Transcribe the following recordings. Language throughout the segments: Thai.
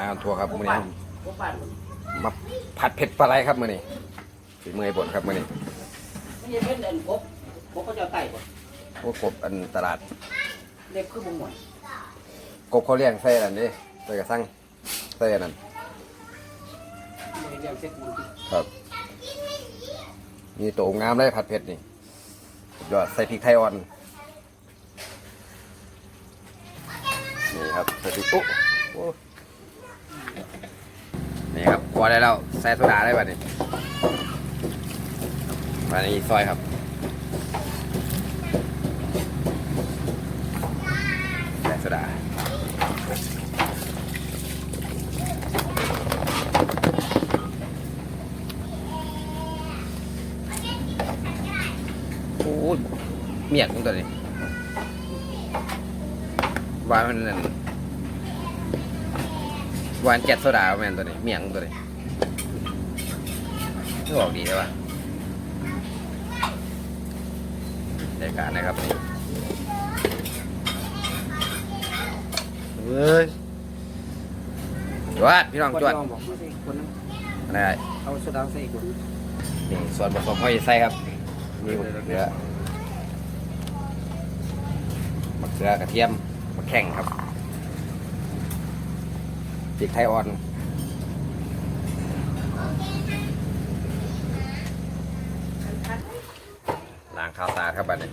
มาทัวร์ครับมื้อนี้พวกบ้านมาผัดเผ็ดปลาไหลครับมื้อนี้ฝีมือไอ้บดครับมื้อนี้ไม่ใช่เป็นอันพบพบเขาจะเอาไต่บ่โอ้กบอันตลาดเล็บคือบ่ม่วนกบเขาเลี้ยงใส่อันนี้ใส่กระสังใส่อันนั้นไม่ได้เลี้ยงเซ็ตมันติครับมีตัวงามเลยผัดเผ็ดนี่สุดยอดใส่พริกไทยอ่อนนี่ครับใส่พริกอุ๊โอ้ นี่ครับพอได้แล้วใส่โซดาได้ป่ะนี่มาในซอยครับใส่โซดาโอ้ยเมียกตัวนี้วานมันนั่นวานแก๊สโซดาแม่นตัวนี้เมียกมันตัวนี้ ไม่ออกดีใช่ปะรายการนะครับนี่เฮ้ยจวดพี่น้องจวดลองบอกมาใส่คนนึงอะไรเอาโซดาใส่คนนี่ส่วนผสมห้อยไส้ครับมีมะเขือมะเขือกระเทียมมะแข้งครับพริกไทยอ่อนล้าง ข้าวสารครับบัดนี้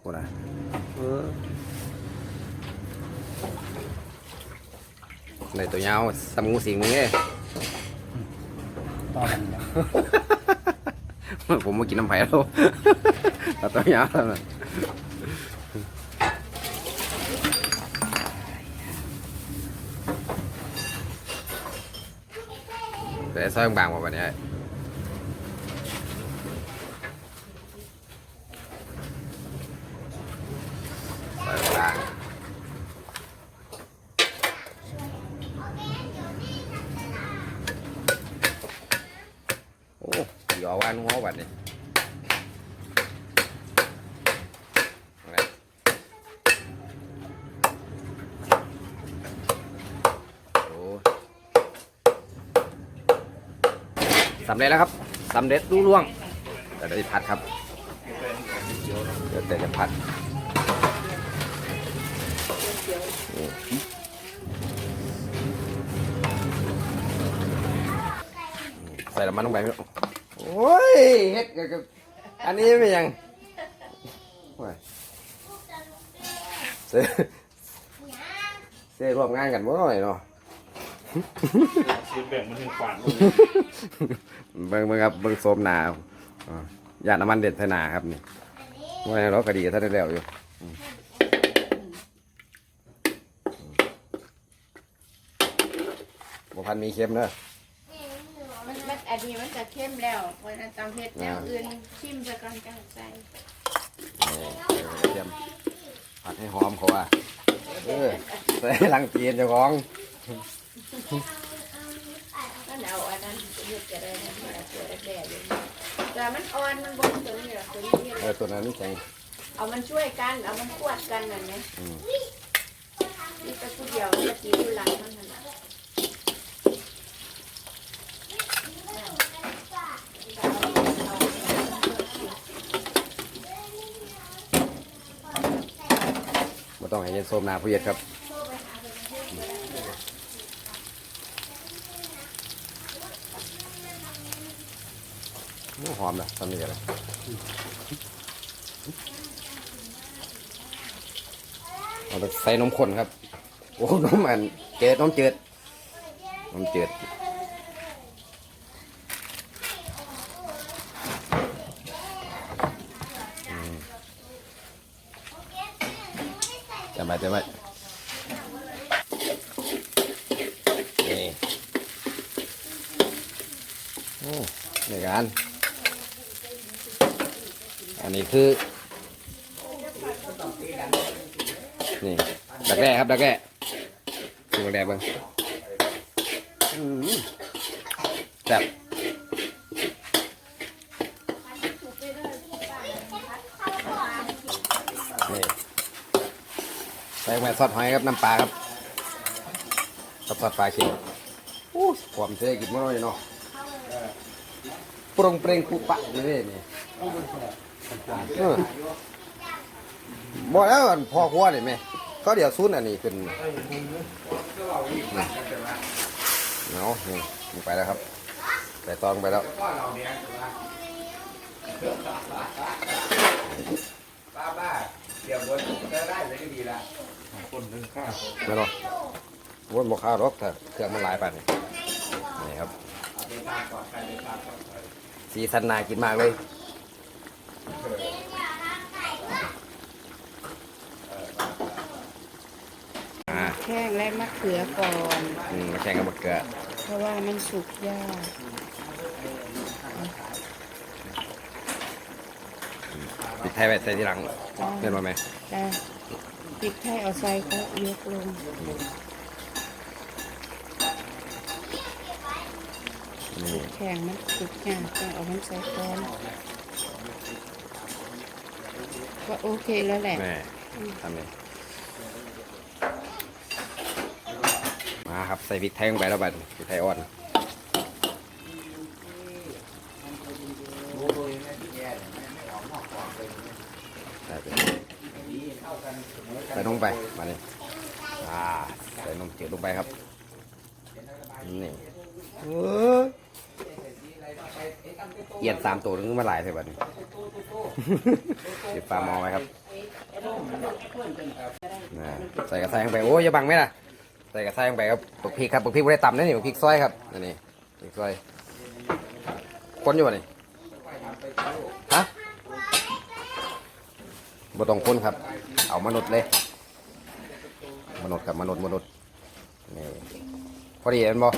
โอ้นะเออในตัวยาวสมูสิงมึงเอ้ยต่อกันนะผมมากินน้ำไผ่แล้วเอาตัวยาวแล้ว นะแต่ซอยบางกว่าวันนี้ไอ้ซอยบางโอ้ยอว่านหัววันนี้อะไรโอ้สำเร็จแล้วครับสำเร็จรุ่ล่วงแต่ได้พัดครับเดี๋ยวแต่จะพัดใส่น้ำมันลงไปไหมโอ้ยเฮ็ดกับอันนี้ไม่ยังเซ่เซ่ร่วมงานกันบ่หน่อยเนาะ คือแบ่งมันถึงฝันเบิ่งเบิ่งครับเบิ่งโซมหนาอ่าหยาดน้ำมันเด็ดใส่หนาครับนี่ว่าเราก็ดีกับท่านได้แล้วอยู่อืมบ่พันมีเค็มเนอะมันมันอันนี้มันจะเข้มแล้วเพราะฉะนั้นต้องเฮ็ดแนวอื่นชิมซะก่อนจังใส่นี่ใส่กระเทียมผัดให้หอมเขาว่าเออใส่หลังเกียนเจ้าของ ก็เอาอันนั้นเฮ็ดก็ได้นะมาตัวแรกๆอยู่แต่มันอ่อนมันบ่ถึงนี่หรอกตัวนี้เออตัวนั้นนี่แข็งเอามันช่วยกัน เอามันควดกันนั่นไงอืมนี่ก็ผู้เดียวมันจะตีผู้หลังมันนั่นน่ะบ่ต้องให้เย็นโซมหนาผู้เย็ดครับ หอมนะตอนนี้อะไรเอาใส่นมข้นครับ โอ้นมอันเจืดนมเจืดนมเจืดอืมจำไว้จำไว้นี่โอ้ในการ อันนี้คือ นี่ดักแร่ครับดักแร่ดูดักแร่เบ้างแซ่บนี่ใส่ลงไปซอสหอยครับน้ำปลาครับกับซอสปลาเค็มอู้ความเท่กินมื้อนี้เนาะปรุงเปร่งปุปะนี่เนี่ เออบ่แล้วอันพอครัวนี่แม่ก็เดี๋ยวซุนอันนี้ขึ้นเอานี่ลงไปแล้วครับใส่ตองไปแล้วบ้าบ้าเดี๋ยวบนก็ได้เลยก็ดีละคนนึงข้าวไม่หรอกวนบอกข้าวหรอกแต่เครื่องมันหลายไปนี่นี่ครับสีสันน่ากินมากเลย อ่าแข้งและมะเขือก่อน อืมมาแข่งกับมะเขือเพราะว่ามันสุกยากปิดไทยไว้ใส่ทีหลังเห็นบ่ไหมได้พริกไทยเอาใส่ก็ยกลงนี่แข็งมันสุกยากต้องเอามันใส่ก่อน ก็โอเคแล้วแหละ แม่ทำเลยมาครับใส่พริกไทยลงไปแล้วบัดพริกไทยอ่อนใส่ไปใส่ลงไปมาเลยอ่าใส่นมจืดลงไปครับนี่เอ้ย เอียนสามตัวนึงมาหลายเลยบัดนี้ติดปลามองไว้ครับนะใส่กระไซลงไปโอ้ยอย่าบังไหมล่ะ ใส่กระไซลงไปครับปกพริกครับปกพริกไม่ได้ตำนะนี่ปกพริกซอยครับอันนี้พริกซอยคนอยู่วะนี่ฮะบ่ต้องคนครับ เอามนุษย์เลย มนุษย์ครับมนุษย์มนุษย์นี่พอดีเห็นบ่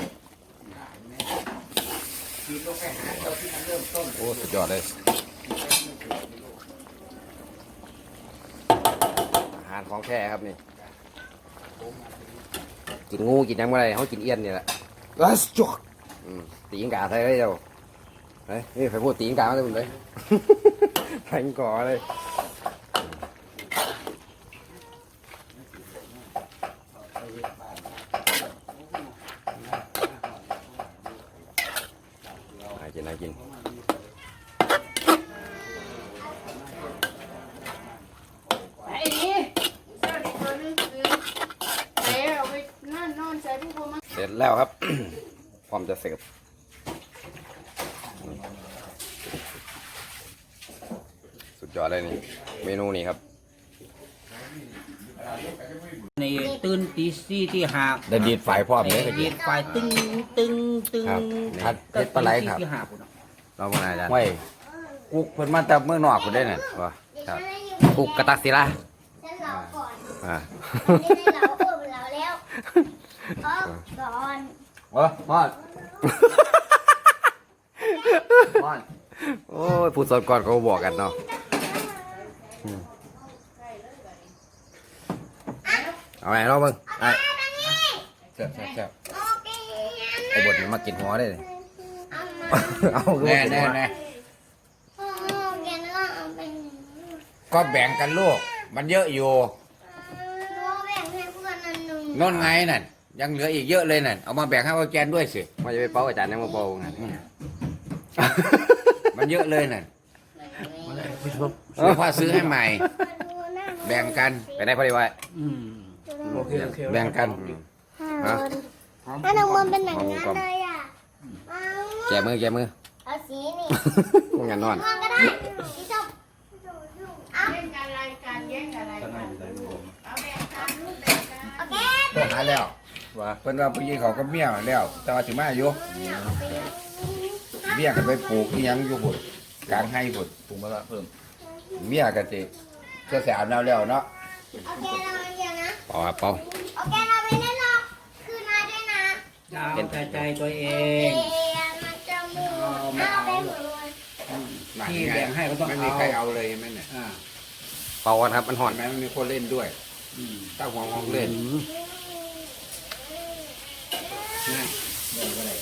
โอ้สุดยอดเลยอาหารของแท้ครับนี่กินงูกินยังไงเขากินเอี้ยนนี่แหละลัสจวกอืมตีนกาใส่เลยเจ้าเฮ้ยนี่ไปพูดตีนกามาเลยผมเลยแทงก่อเลยน่ากินน่ากิน ไอ้นี่เจ้าเด็กตัวนึงคือใส่เอาไปนั่นนอนใส่ผู้คนมา เส ร็จแล้วครับ พร้อมจะเสิร์ฟสุดยอดเลยนี่ เมนูนี้ครับ ในตื่นตีสี่ที่หาได้ดีดไฟพร้อมเลยดีดไฟตึ้งตึ้งตึ้งครับพัดเพชรปลาไหลครับที่หาพุ่นน่ะเราเป็นอะไรกันไว้กุกเพิ่นมาแต่เมื่อนอกพุ่นได้นั่นวะครับปุกกระตักศิลาฉันรอก่อนอ่า ไม่ได้เราเออเราแล้วเพราะ ก่อนโอ้มอดมอดโอ้ยพูดสดก่อนเขาบอกกันเนาะอืมเอาไงเราเบิ่งไอ้แซ่บแซ่บแซ่บโอเคไอ้บทนี้มากินหัวได้เลยเอามาเอาแน่กินแน่หัวแน่โอ้แกนึกว่าเอาไปก็แบ่งกันลูก มันเยอะอยู่โอ้แบ่งให้เพื่อนอันหนึ่งโน่นไงนั่น ยังเหลืออีกเยอะเลยนั่นเอามาแบ่งให้พ่อแกนด้วยสิมาจะไปเป้าอาจารย์ยังมาเป้าไงมันเยอะเลยนั่นเดี๋ยวพ่อซื้อให้ใหม่ แบ่งกันไปได้พอดีไว้อืมโอเคโอเคแบ่งกันห้าคนถ้าน้องมันเป็นอย่างนั้นเลยอะเอาแกมือแกมือเอาสีนี่พวกงานนอนมองก็ได้สีส้มเอาเล่นอะไรการแย่งอะไรกันเอาแบ่งกันลูกแบ่งกันโอเคเพิ่นหาแล้ว ว่าเพิ่นว่าผู้หญิงเขาก็เมียแล้ว แต่ว่าสิมาอยู่เมียกันไปปลูกอีหยังอยู่พุ่นกลางให้พุ่นปรุงมาละเพิ่มเมียกันสิเสื้อแสบแล้วแล้วเนาะโอเคเราเดี๋ยวนะ เป้าครับเป้าโอเคเราไม่ได้หรอกคืนมาด้วยนะดาวใจใจตัวเอเองมันจะมูเอาไปหมดเลยนั่นที่ไงแบ่งให้ก็ต้องไม่เอามีใครเอาเลยใช่ไหมเนี่ยอ่าเป้ากันครับมันห่อนเห็นไหมไม่มีคนเล่นด้วยอืม ตั้งหัวห้องเล่น ง่ายแบ่งก็ได้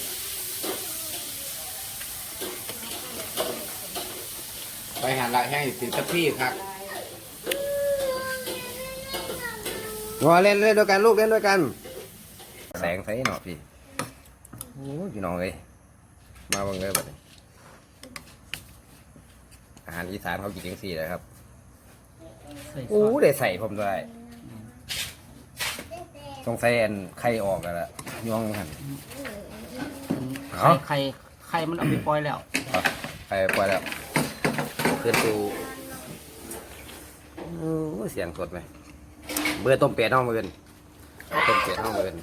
ไปหาละแห้งสิตะพี่ครับงอเล่นเล่นด้วยกันลูกเล่นด้วยกัน แสงใส่หน่อยพี่โอ้ยพี่น้องเลยมาเบังเลยแบบนี้อาหารอีสานเขากินยังสี่เลยครับใส่ซโอ้อสได้ใส่ผมด้วยต้องใส่อันไข่ออกแล้วล่ะ ย่องหันไข่ไข่ไข่มันเอาไปปล่อยแล้วเอาไข่ปล่อยแล้วขึ้นตูโอ้ยเสียงสดไหมเบื่อต้มเป็ดห้องมาเป็นต้มเป็ดห้องมาเป็น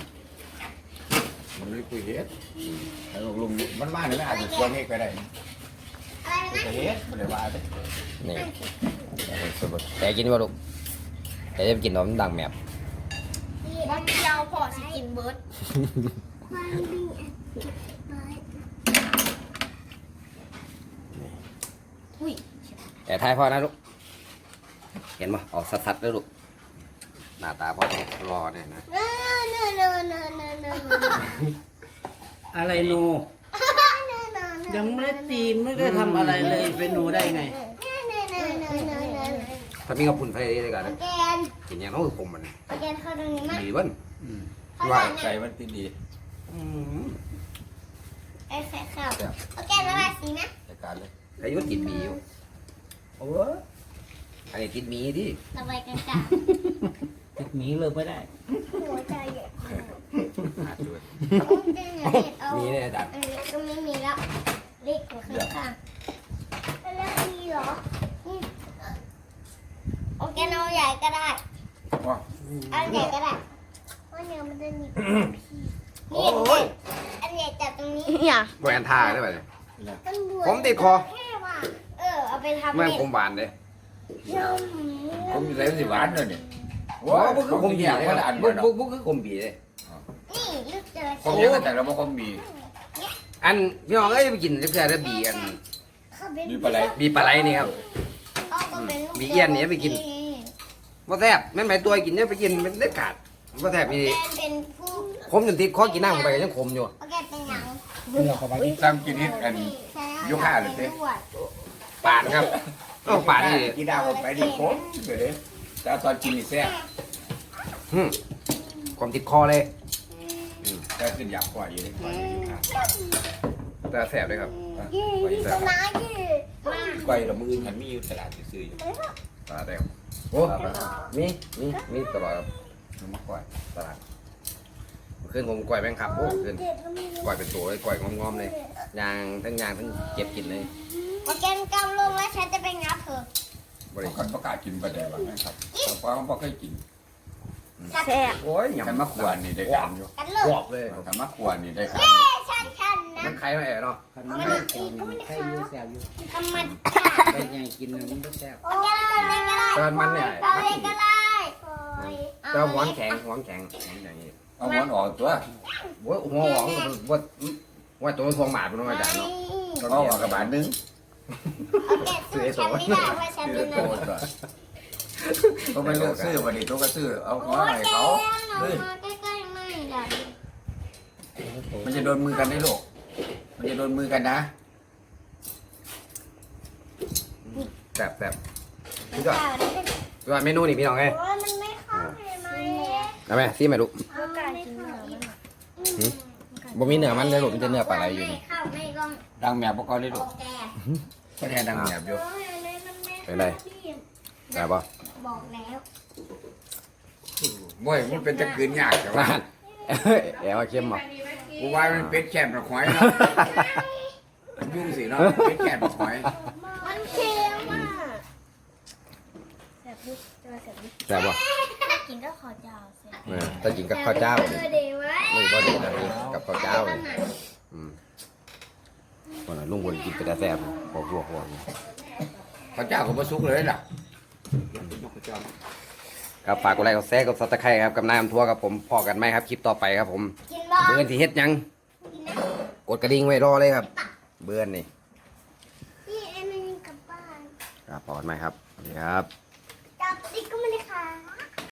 มันไม่คุยเฮ็ดแล้วลุงมันมาเนี่ยมันอาจจะควรเฮ็ดก็ได้อะไรนะแต่เฮ็ดไม่ได้ว่าเด้นี่แต่กินว่าลูกแต่จะไปกินหนมนดังแมบ บักเดียวพอสิกินเบิร์ดแต่ทายพ่อนะลูก เห็นไหมออกสัดๆเลยลูก หน้าตาพ่อต้รอเนี่ยนะอะไรโนยังไม่ได้ตีนไม่ได้ทำอะไรเลยเป็นหนูได้ไง ถ้ามีกระพุนไฟด้วยกันโอนะเคกินอย่างน้อยคมมันโอเคเข้าตรงนี้มั้ยดีเบิ้ลเข้าว่าตรงใจนี้มันติดดีไอ้แค่เข้าโอเคระบายสีนะจัดการเลยอายุติดหมีอยู่โอ้ยอันนี้ติดหมีดิระบายกันจ้าติดหมีเลิกไม่ได้หัวใจใหญ่หาด้วยเอามีเนี่ยดัดอันนี้ก็ไม่มีแล้วเล็กกว่าข้างๆแล้วมีเหรอ นี่โอเคเอาใหญ่ก็ได้ว้าอันใหญ่ก็ได้เพราะเนี่ยมันจะมีนี่อันใหญ่จับตรงนี้เนี่ยแหวนทาได้ไหมเนี่ยมันบวผมติดคอ แค่ว่าเออเอาไปทำแม่งเป็นคมหวานเลยนมผมอยู่ใส่สิหวานเลยนี่ว้าวบุกคือคมบีเนี่เลยยเขาอ่านบุบ่กเนาะบุกบุกคือคมบีเลยนี่ลูกเจอผมยังแต่เราบ่คมมีอันพี่น้องเอ้ยไปกินเพื่อนๆได้บีอัน เขาเป็นมีปลาไหลบีปลาไหลนี่ครับเขาก็เป็นลูกมีเอี้ยนเนี่ยไปกินว่าแซ่บแม่นไปตัวกินเนี่ยไปกินมันได้ขาดว่าแซ่บอีแกเป็นผู้ขมจนติดคอกินน้ำลงไปก็ยังขมอยู่โอเคเป็นหนังซ้ำกินนิดอัน ยกห้าเลยสิ ปาดครับต้องปาดนี่กินดาวไปดิโค้งเดี๋ยวนี้แต่ตอนกินนี่แซ่บหึความติดคอเลยแต่กินอยากกว่าอยู่เลยกว่าอยู่ครับแต่แซ่บเลยครับยี่ยี่สนายี่มาไก่ละมืออื่นมันมีอยู่ตลาดซื้ออยู่ปลาแดง โอ้มีมีมีตลอดครับมันมาก่อยตลาดขึ้นผมก่อยแมงครับโอ้ขึ้นก่อยเป็นตัวเลยก่อยงอมๆเลยยางทั้งยางทั้งเก็บกินเลยโอเคกำลงแล้วฉันจะไปงับเธอบริเขาก็ประกาศกินประเดี๋ยวนะครับเพราะเขาบอกให้กินแซ่บโอ้ยหแต่ยำมะขวานนี่ได้การอยู่กันเลกยรอบเลยแต่มะขวานนี่ได้การเอ้ฉันฉันนะ มันไข่มาแอบเนาะขนมไข่แซวอยู่ไข่อยู่แซวอยู่ทำมันเป็นไงกินน้ำก็แซวตอนมันเนี่ยมันกินแต่หัวแข็งหันแข็งอย่างนี้เอาหันออกตัวหัวหัวออกว่าว่าตัวทองหมาเป็นน้องอาจาะย์เนาะก็ออกกระบาดนึงเสือสองก็ไม่เลือกซื้อวันนี้ตัวก็ซื้อเอาหัวใหนเขาเฮ้ยมันจะโดนมือกันได้หรอ มันจะโดนมือกันนะแซ่บแซ่บพี่จอดพี่จอดเมนูนี่พี่น้องไงโอ้ยมันไม่เข้าใช่ไหมเอาไหมซีไหมลูกเอาไก่กินเหรอมันบ่มีเนื้อมันเลยลูกมันจะเนื้อปลาไหลอยู่ไม่นี่เข้าไม่ลงดังแมวปกรณ์ได้โอลูกเคก็แทนดังแมวอยู่โอ้ยอันนี้มันไม่เป็นไรแซ่บปะบอกแล้วบ่อยมันเป็นตะกืนยากแต่ว่านั่นเอ้ยแอบมาเข้มอะ กูว่ามันเป็นแคบหรอกหอยเนาะยุ่งสิเนาะเป็นแคบหรอกหอยมันเค็มอะแสบลูกจะมาแสบลูกแซ่บปะถ้ากินก็ขอจาวเสียเออถ้ากินกับข้าวเจ้าเอนี่อดีไว้ไม่พอดีนะนี่กับข้าวเจ้านี่อืมวันนั้นลุงบนกินแต่แซ่บหัวหัวหัวพระเจ้าก็มาสุกเลยล่ะค รับฝากกดไลค์กดแชร์กดซับสไครต์ครับกับน้ำทั่วกับผมพอกันไหมครับคลิปต่อไปครับผมกินบ้างเบื่อนที่เฮ็ดหยัง กินนะกดกระดิ่งไว้รอเลยครับ เบื่อนนี่พี่เอ็นมันกลับบ้าน ครับพอกันไหมครับสวัสดีครับ